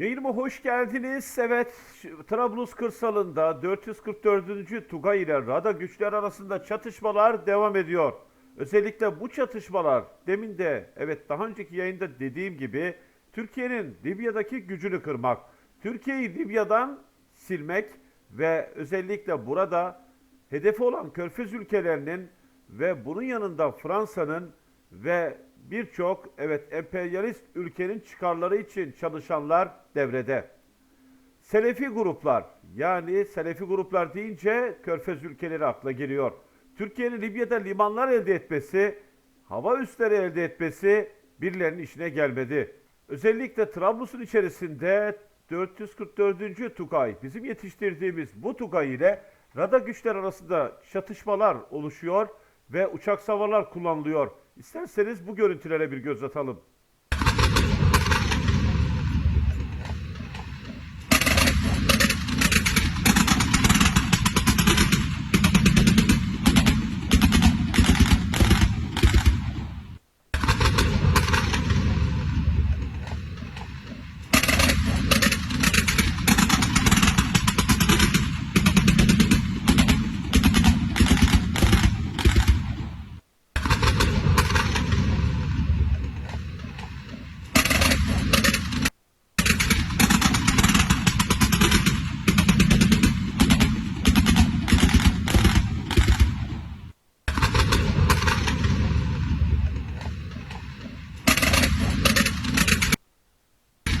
Yayınıma hoş geldiniz. Evet, Trablus kırsalında 444. Tugay ile Rada güçler arasında çatışmalar devam ediyor. Özellikle bu çatışmalar demin de evet daha önceki yayında dediğim gibi Türkiye'nin Libya'daki gücünü kırmak, Türkiye'yi Libya'dan silmek ve özellikle burada hedefi olan Körfez ülkelerinin ve bunun yanında Fransa'nın ve birçok evet emperyalist ülkenin çıkarları için çalışanlar devrede. Selefi gruplar yani Selefi gruplar deyince Körfez ülkeleri akla geliyor. Türkiye'nin Libya'da limanlar elde etmesi, hava üsleri elde etmesi birilerinin işine gelmedi. Özellikle Trablus'un içerisinde 444. Tugay, bizim yetiştirdiğimiz bu Tugay ile Rada güçler arasında çatışmalar oluşuyor ve uçak savarlar kullanılıyor. İsterseniz bu görüntülere bir göz atalım.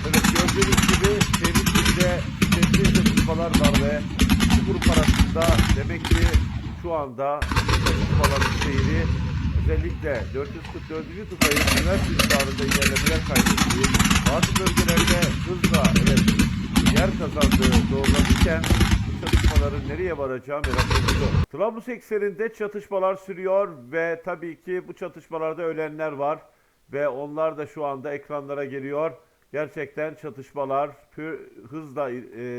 Evet gördüğünüz gibi şehrin içinde şiddetli çatışmalar var ve iki grup arasında demek ki şu anda çatışmaların seyri özellikle 444. Tugay'ın üniversite civarında ilerlemeler kaydettiği bazı bölgelerde hızla evet yer kazandığı doğrulanırken çatışmaların nereye varacağı merak konusu. Trablus ekseninde çatışmalar sürüyor ve tabii ki bu çatışmalarda ölenler var ve onlar da şu anda ekranlara geliyor. Gerçekten çatışmalar hızla e,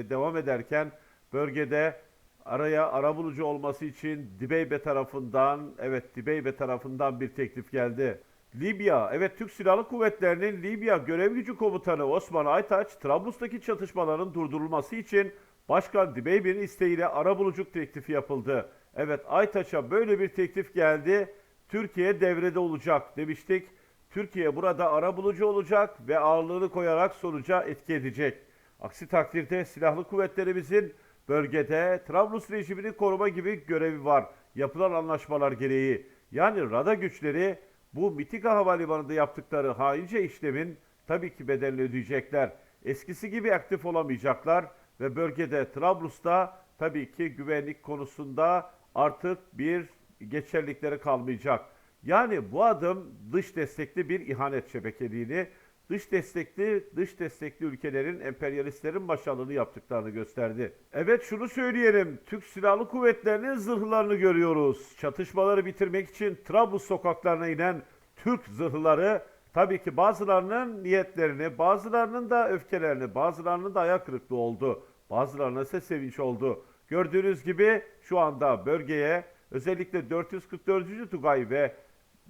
devam ederken bölgede araya arabulucu olması için Dibeybe tarafından evet Dibeybe tarafından bir teklif geldi. Libya, evet Türk Silahlı Kuvvetleri'nin Libya Görev Gücü Komutanı Osman Aytaç, Trablus'taki çatışmaların durdurulması için Başkan Dibeybe'nin isteğiyle arabuluculuk teklifi yapıldı. Evet Aytaç'a böyle bir teklif geldi. Türkiye devrede olacak demiştik. Türkiye burada arabulucu olacak ve ağırlığını koyarak sonuca etki edecek. Aksi takdirde silahlı kuvvetlerimizin bölgede Trablus rejimini koruma gibi görevi var. Yapılan anlaşmalar gereği. Yani Rada güçleri bu Mitika Havalimanı'nda yaptıkları haince işlemin tabii ki bedelini ödeyecekler. Eskisi gibi aktif olamayacaklar ve bölgede Trablus'ta tabii ki güvenlik konusunda artık bir geçerlikleri kalmayacak. Yani bu adım dış destekli bir ihanet şebekeliğini, dış destekli dış destekli ülkelerin emperyalistlerin başarılı yaptıklarını gösterdi. Evet şunu söyleyelim. Türk Silahlı Kuvvetleri'nin zırhlarını görüyoruz. Çatışmaları bitirmek için Trablus sokaklarına inen Türk zırhları tabii ki bazılarının niyetlerini, bazılarının da öfkelerini, bazılarının da ayak kırıklığı oldu. Bazılarına ise sevinç oldu. Gördüğünüz gibi şu anda bölgeye özellikle 444. Tugay ve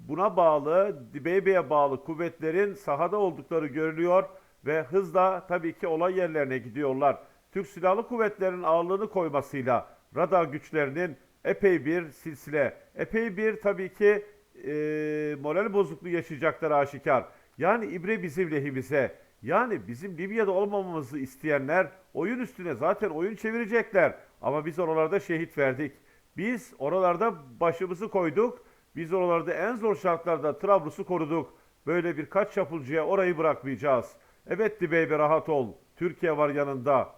buna bağlı, Dibeybe'ye bağlı kuvvetlerin sahada oldukları görülüyor ve hızla tabii ki olay yerlerine gidiyorlar. Türk Silahlı Kuvvetleri'nin ağırlığını koymasıyla radar güçlerinin epey bir silsile, epey bir tabii ki e, moral bozukluğu yaşayacakları aşikar. Yani ibre bizim lehimize. Yani bizim Libya'da olmamamızı isteyenler oyun üstüne zaten oyun çevirecekler. Ama biz oralarda şehit verdik. Biz oralarda başımızı koyduk. Biz oralarda en zor şartlarda Trablus'u koruduk. Böyle birkaç çapulcuya orayı bırakmayacağız. Evet Dibeybe rahat ol. Türkiye var yanında.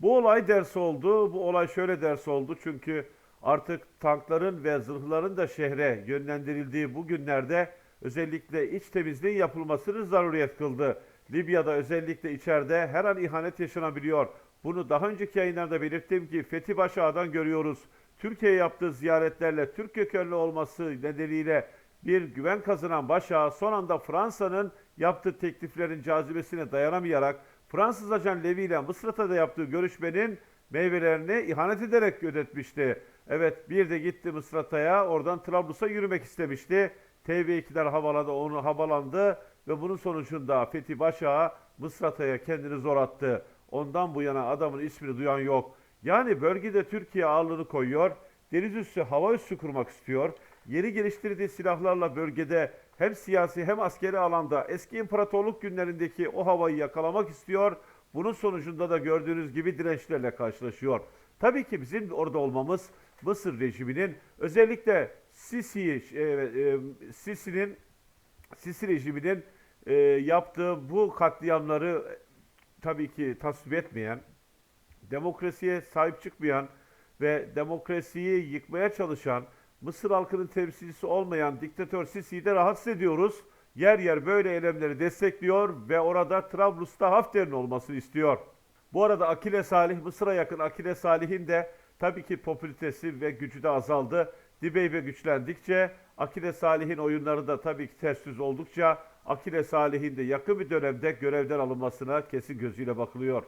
Bu olay ders oldu. Bu olay şöyle ders oldu. Çünkü artık tankların ve zırhların da şehre yönlendirildiği bu günlerde özellikle iç temizliğin yapılmasını zaruriyet kıldı. Libya'da özellikle içeride her an ihanet yaşanabiliyor. Bunu daha önceki yayınlarda belirttim ki Fethi Başağ'dan görüyoruz. Türkiye yaptığı ziyaretlerle Türk kökenli olması nedeniyle bir güven kazanan Başağ son anda Fransa'nın yaptığı tekliflerin cazibesine dayanamayarak Fransız ajan Levy ile Mısır'da yaptığı görüşmenin meyvelerini ihanet ederek ödetmişti. Evet bir de gitti Mısrata'ya oradan Trablus'a yürümek istemişti. TV2'ler havaladı onu havalandı ve bunun sonucunda Fethi Başak'a Mısrata'ya kendini zor attı. Ondan bu yana adamın ismini duyan yok. Yani bölgede Türkiye ağırlığını koyuyor. Deniz üssü, hava üssü kurmak istiyor. Yeni geliştirdiği silahlarla bölgede hem siyasi hem askeri alanda eski imparatorluk günlerindeki o havayı yakalamak istiyor. Bunun sonucunda da gördüğünüz gibi dirençlerle karşılaşıyor. Tabii ki bizim orada olmamız Mısır rejiminin özellikle Sisi'yi e, e, Sisi'nin Sisi rejiminin e, yaptığı bu katliamları tabii ki tasvip etmeyen, demokrasiye sahip çıkmayan ve demokrasiyi yıkmaya çalışan, Mısır halkının temsilcisi olmayan diktatör Sisi'yi de rahatsız ediyoruz. Yer yer böyle eylemleri destekliyor ve orada Trablus'ta Hafter'in olmasını istiyor. Bu arada Akile Salih, Mısır'a yakın Akile Salih'in de tabii ki popülaritesi ve gücü de azaldı. Dibeybe güçlendikçe Akile Salih'in oyunları da tabii ki ters yüz oldukça Akile Salih'in de yakın bir dönemde görevden alınmasına kesin gözüyle bakılıyor.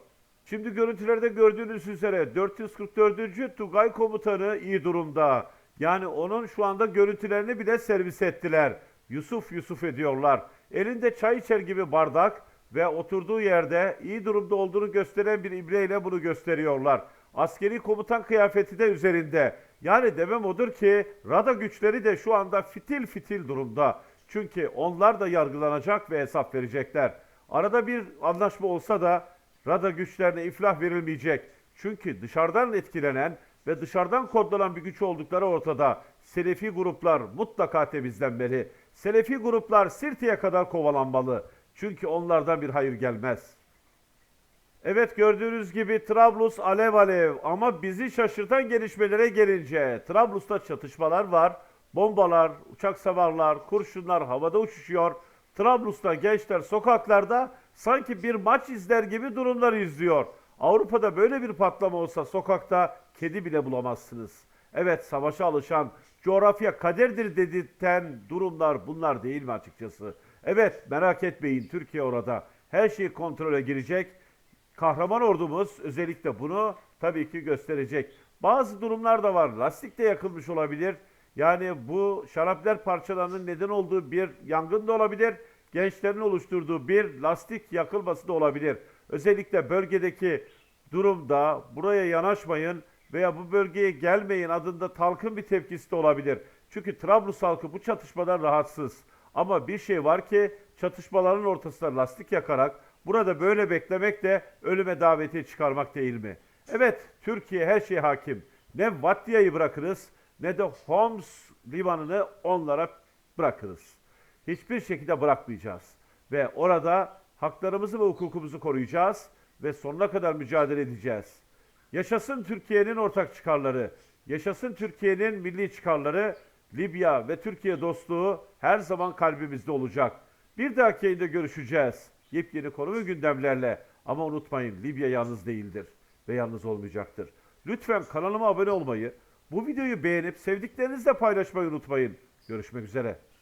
Şimdi görüntülerde gördüğünüz üzere 444. Tugay Komutanı iyi durumda. Yani onun şu anda görüntülerini bile servis ettiler. Yusuf Yusuf ediyorlar. Elinde çay içer gibi bardak ve oturduğu yerde iyi durumda olduğunu gösteren bir ibreyle bunu gösteriyorlar. Askeri komutan kıyafeti de üzerinde. Yani demem odur ki Rada güçleri de şu anda fitil fitil durumda. Çünkü onlar da yargılanacak ve hesap verecekler. Arada bir anlaşma olsa da Rada güçlerine iflah verilmeyecek. Çünkü dışarıdan etkilenen ve dışarıdan kodlanan bir güç oldukları ortada. Selefi gruplar mutlaka temizlenmeli. Selefi gruplar Sirti'ye kadar kovalanmalı. Çünkü onlardan bir hayır gelmez. Evet gördüğünüz gibi Trablus alev alev ama bizi şaşırtan gelişmelere gelince Trablus'ta çatışmalar var. Bombalar, uçak savarlar, kurşunlar havada uçuşuyor. Trablus'ta gençler sokaklarda sanki bir maç izler gibi durumları izliyor. Avrupa'da böyle bir patlama olsa sokakta kedi bile bulamazsınız. Evet savaşa alışan, coğrafya kaderdir dedirten durumlar bunlar değil mi açıkçası? Evet merak etmeyin Türkiye orada. Her şey kontrole girecek. Kahraman ordumuz özellikle bunu tabii ki gösterecek. Bazı durumlar da var. Lastik de yakılmış olabilir. Yani bu şaraplar parçalarının neden olduğu bir yangın da olabilir. Gençlerin oluşturduğu bir lastik yakılması da olabilir. Özellikle bölgedeki durumda buraya yanaşmayın veya bu bölgeye gelmeyin adında halkın bir tepkisi de olabilir. Çünkü Trablus halkı bu çatışmadan rahatsız. Ama bir şey var ki çatışmaların ortasında lastik yakarak burada böyle beklemek de ölüme daveti çıkarmak değil mi? Evet Türkiye her şeye hakim. Ne Vatya'yı bırakırız ne de Homs limanını onlara bırakırız. Hiçbir şekilde bırakmayacağız. Ve orada haklarımızı ve hukukumuzu koruyacağız ve sonuna kadar mücadele edeceğiz. Yaşasın Türkiye'nin ortak çıkarları, yaşasın Türkiye'nin milli çıkarları, Libya ve Türkiye dostluğu her zaman kalbimizde olacak. Bir dahaki yayında görüşeceğiz. Yepyeni konu ve gündemlerle. Ama unutmayın Libya yalnız değildir ve yalnız olmayacaktır. Lütfen kanalıma abone olmayı, bu videoyu beğenip sevdiklerinizle paylaşmayı unutmayın. Görüşmek üzere.